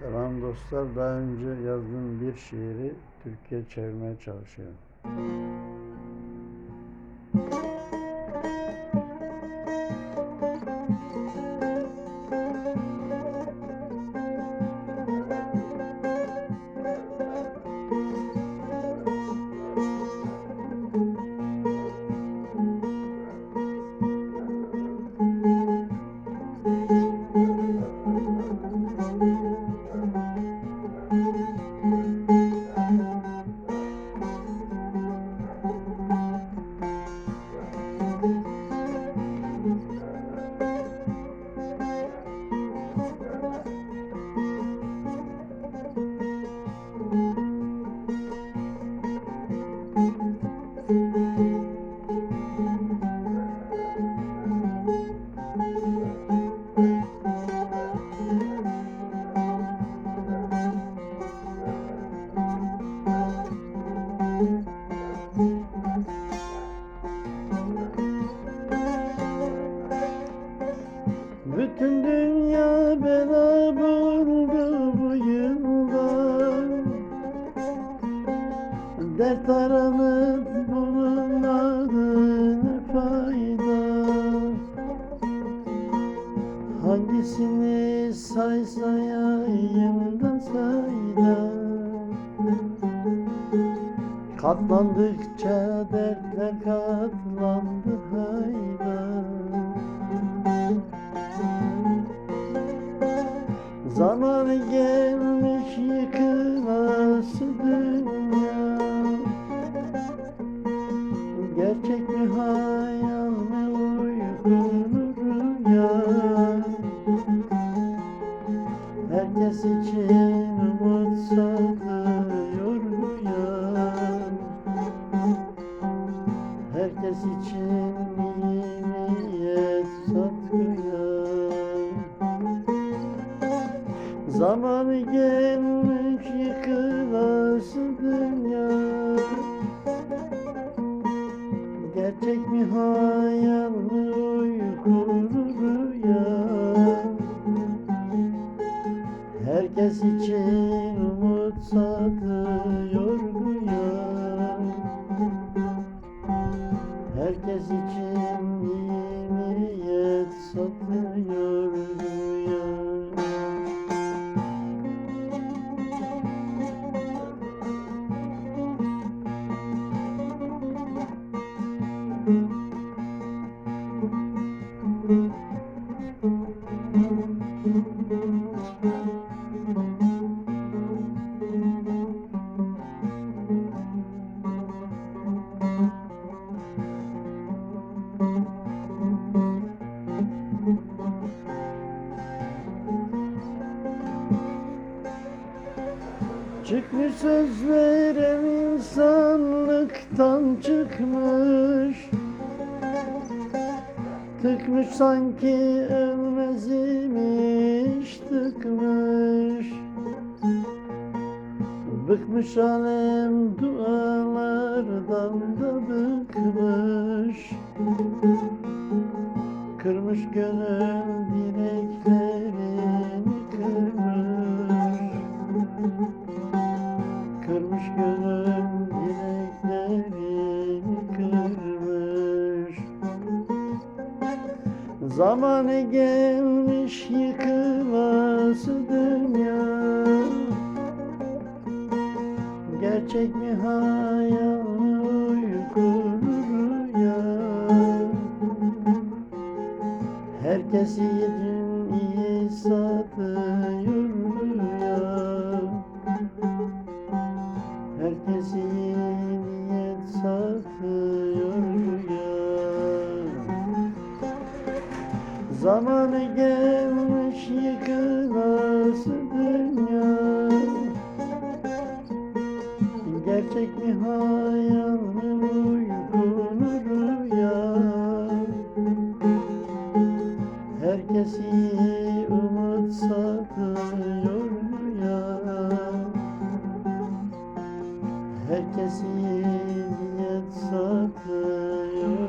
Selam dostlar. Daha önce yazdığım bir şiiri Türkiye çevirmeye çalışıyorum. Dert aranıp bulunmadı ne fayda? Hangisini say sayayım da sayda? Katlandıkça dertler katlandı hayda Gerçek mi hayal mi uykulu rüya? Herkes için umut satıyor uyan Herkes için iyi niyet satıyor Zamanı gelmiş Herkes için umut satıyor rüya Herkes için iyi niyet satıyor rüya Çıkmış söz veren insanlıktan çıkmış. Tıkmış sanki ölmez imiş tıkmış. Bıkmış alem dualardan da bıkmış. Kırmış gönül Zamanı gelmiş yıkılası dünya. Gerçek mi hayal mi uykulu rüya? Herkes iyinin iyi satıyor Zamanı gelmiş yıkılası dünya. Gerçek mi hayal mı uyku mu rüya Herkesi umut satıyor ya? Herkesi niyet satıyor